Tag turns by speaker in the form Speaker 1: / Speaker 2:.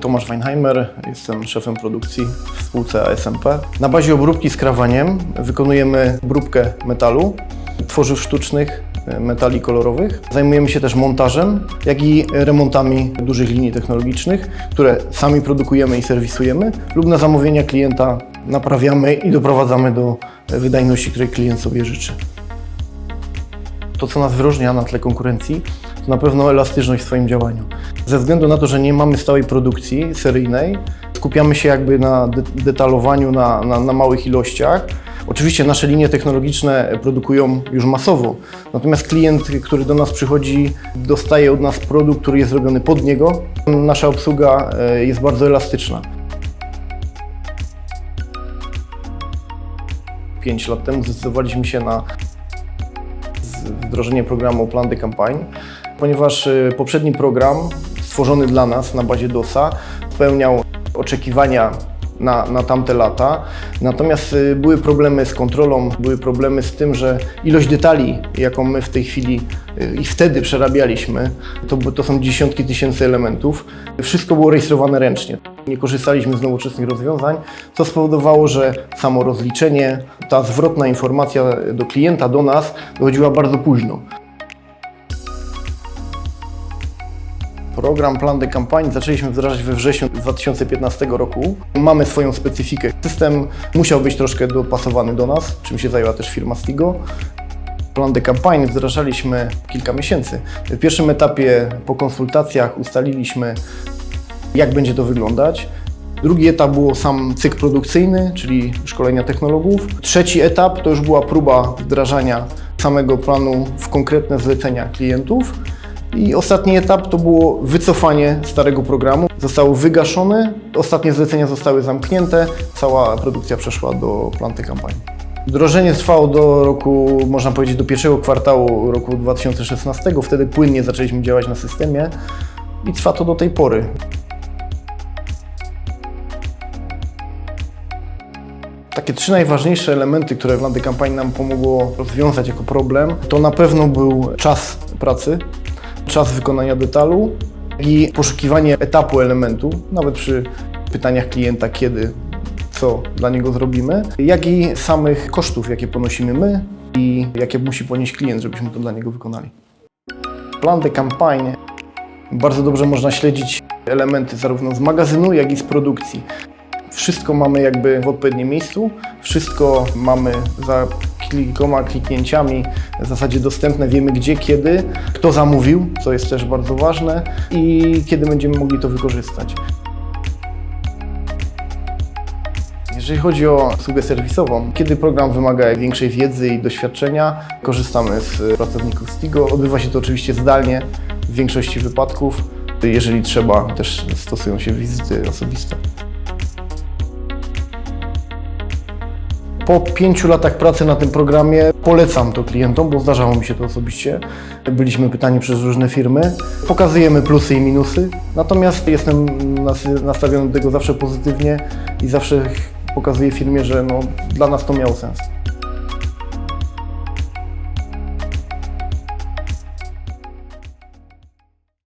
Speaker 1: Tomasz Weinheimer, jestem szefem produkcji w spółce ASMP. Na bazie obróbki skrawaniem wykonujemy obróbkę metalu, tworzyw sztucznych, e, metali kolorowych. Zajmujemy się też montażem, jak i remontami dużych linii technologicznych, które sami produkujemy i serwisujemy lub na zamówienia klienta naprawiamy i doprowadzamy do e, wydajności, której klient sobie życzy. To, co nas wyróżnia na tle konkurencji, to na pewno elastyczność w swoim działaniu. Ze względu na to, że nie mamy stałej produkcji seryjnej, skupiamy się jakby na de- detalowaniu na, na, na małych ilościach. Oczywiście nasze linie technologiczne produkują już masowo, natomiast klient, który do nas przychodzi, dostaje od nas produkt, który jest zrobiony pod niego. Nasza obsługa e, jest bardzo elastyczna. 5 lat temu zdecydowaliśmy się na wdrożenie programu Plan de Campagne, ponieważ y, poprzedni program stworzony dla nas na bazie DOSa spełniał oczekiwania na, na tamte lata. Natomiast y, były problemy z kontrolą, były problemy z tym, że ilość detali, jaką my w tej chwili y, i wtedy przerabialiśmy, to, to są dziesiątki tysięcy elementów. Wszystko było rejestrowane ręcznie. Nie korzystaliśmy z nowoczesnych rozwiązań, co spowodowało, że samo rozliczenie, ta zwrotna informacja do klienta, do nas dochodziła bardzo późno. Program Plan Campagne zaczęliśmy wdrażać we wrześniu 2015 roku. Mamy swoją specyfikę. System musiał być troszkę dopasowany do nas, czym się zajęła też firma Stigo. Plan de Campagne wdrażaliśmy kilka miesięcy. W pierwszym etapie po konsultacjach ustaliliśmy, jak będzie to wyglądać. Drugi etap było sam cykl produkcyjny, czyli szkolenia technologów. Trzeci etap to już była próba wdrażania samego planu w konkretne zlecenia klientów. I ostatni etap to było wycofanie starego programu. Zostało wygaszone, ostatnie zlecenia zostały zamknięte, cała produkcja przeszła do planty kampanii. Wdrożenie trwało do roku, można powiedzieć, do pierwszego kwartału roku 2016. Wtedy płynnie zaczęliśmy działać na systemie i trwa to do tej pory. Takie trzy najważniejsze elementy, które w Landy Kampanii nam pomogło rozwiązać jako problem, to na pewno był czas pracy, czas wykonania detalu i poszukiwanie etapu elementu, nawet przy pytaniach klienta, kiedy, co dla niego zrobimy, jak i samych kosztów, jakie ponosimy my i jakie musi ponieść klient, żebyśmy to dla niego wykonali. Plan de kampanii bardzo dobrze można śledzić elementy zarówno z magazynu, jak i z produkcji. Wszystko mamy jakby w odpowiednim miejscu, wszystko mamy za kilkoma kliknięciami w zasadzie dostępne, wiemy gdzie, kiedy, kto zamówił, co jest też bardzo ważne i kiedy będziemy mogli to wykorzystać. Jeżeli chodzi o usługę serwisową, kiedy program wymaga większej wiedzy i doświadczenia, korzystamy z pracowników Stigo. Odbywa się to oczywiście zdalnie w większości wypadków. Jeżeli trzeba, też stosują się wizyty osobiste. Po pięciu latach pracy na tym programie polecam to klientom, bo zdarzało mi się to osobiście. Byliśmy pytani przez różne firmy. Pokazujemy plusy i minusy, natomiast jestem nas- nastawiony do tego zawsze pozytywnie i zawsze pokazuję firmie, że no, dla nas to miało sens.